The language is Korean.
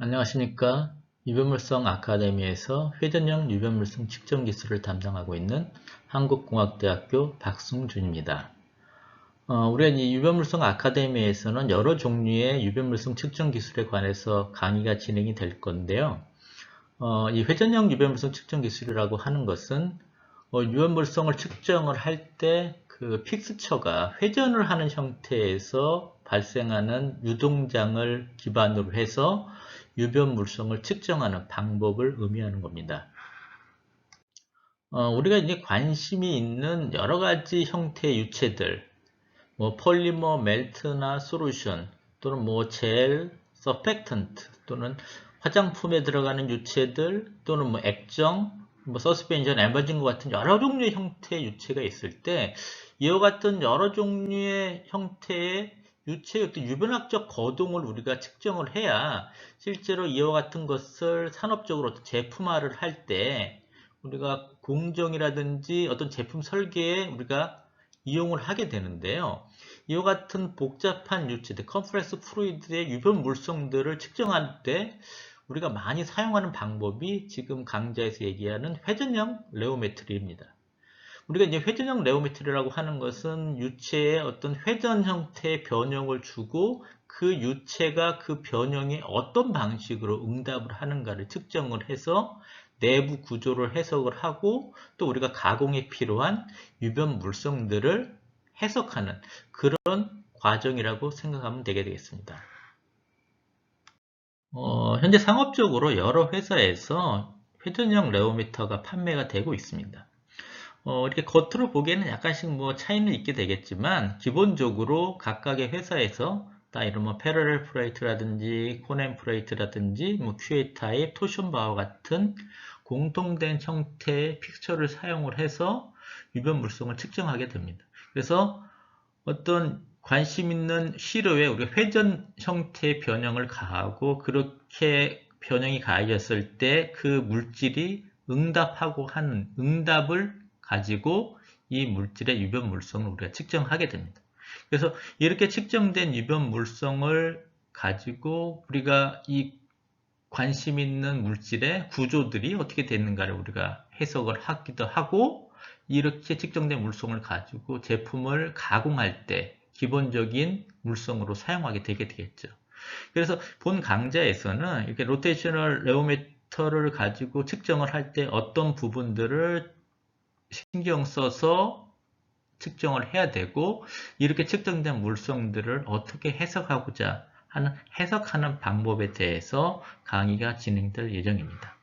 안녕하십니까 유변물성 아카데미에서 회전형 유변물성 측정 기술을 담당하고 있는 한국공학대학교 박승준입니다. 어, 우리가 이 유변물성 아카데미에서는 여러 종류의 유변물성 측정 기술에 관해서 강의가 진행이 될 건데요. 어, 이 회전형 유변물성 측정 기술이라고 하는 것은 어, 유변물성을 측정을 할 때 그 픽스처가 회전을 하는 형태에서 발생하는 유동장을 기반으로 해서 유변 물성을 측정하는 방법을 의미하는 겁니다. 어, 우리가 이제 관심이 있는 여러 가지 형태의 유체들, 뭐 폴리머, 멜트나 솔루션, 또는 뭐 젤, 서펙턴트, 또는 화장품에 들어가는 유체들, 또는 뭐 액정, 뭐 서스펜션, 에버징과 같은 여러 종류의 형태의 유체가 있을 때 이와 같은 여러 종류의 형태의 유체의 어떤 유변학적 거동을 우리가 측정을 해야 실제로 이와 같은 것을 산업적으로 제품화를 할 때 우리가 공정이라든지 어떤 제품 설계에 우리가 이용을 하게 되는데요. 이와 같은 복잡한 유체들, 컴프레스 프루이드의 유변 물성들을 측정할 때 우리가 많이 사용하는 방법이 지금 강좌에서 얘기하는 회전형 레오메트리입니다. 우리가 이제 회전형 레오메트리라고 하는 것은 유체의 어떤 회전 형태의 변형을 주고 그 유체가 그 변형에 어떤 방식으로 응답을 하는가를 측정을 해서 내부 구조를 해석을 하고 또 우리가 가공에 필요한 유변 물성들을 해석하는 그런 과정이라고 생각하면 되게 되겠습니다. 어, 현재 상업적으로 여러 회사에서 회전형 레오미터가 판매가 되고 있습니다. 어, 이렇게 겉으로 보기에는 약간씩 뭐 차이는 있게 되겠지만 기본적으로 각각의 회사에서 다 이런 뭐 패러렐 프레이트라든지 코넨 프레이트라든지 뭐 QA 타입, 토션 바와 같은 공통된 형태의 픽처를 사용을 해서 유변 물성을 측정하게 됩니다. 그래서 어떤 관심 있는 시료에 우리가 회전 형태의 변형을 가하고 그렇게 변형이 가해졌을 때 그 물질이 응답하고 하는 응답을 가지고 이 물질의 유변 물성을 우리가 측정하게 됩니다. 그래서 이렇게 측정된 유변 물성을 가지고 우리가 이 관심 있는 물질의 구조들이 어떻게 되는가를 우리가 해석을 하기도 하고 이렇게 측정된 물성을 가지고 제품을 가공할 때 기본적인 물성으로 사용하게 되게 되겠죠. 그래서 본 강좌에서는 이렇게 로테이셔널 레오메터를 가지고 측정을 할 때 어떤 부분들을 신경 써서 측정을 해야 되고 이렇게 측정된 물성들을 어떻게 해석하고자 하는 해석하는 방법에 대해서 강의가 진행될 예정입니다.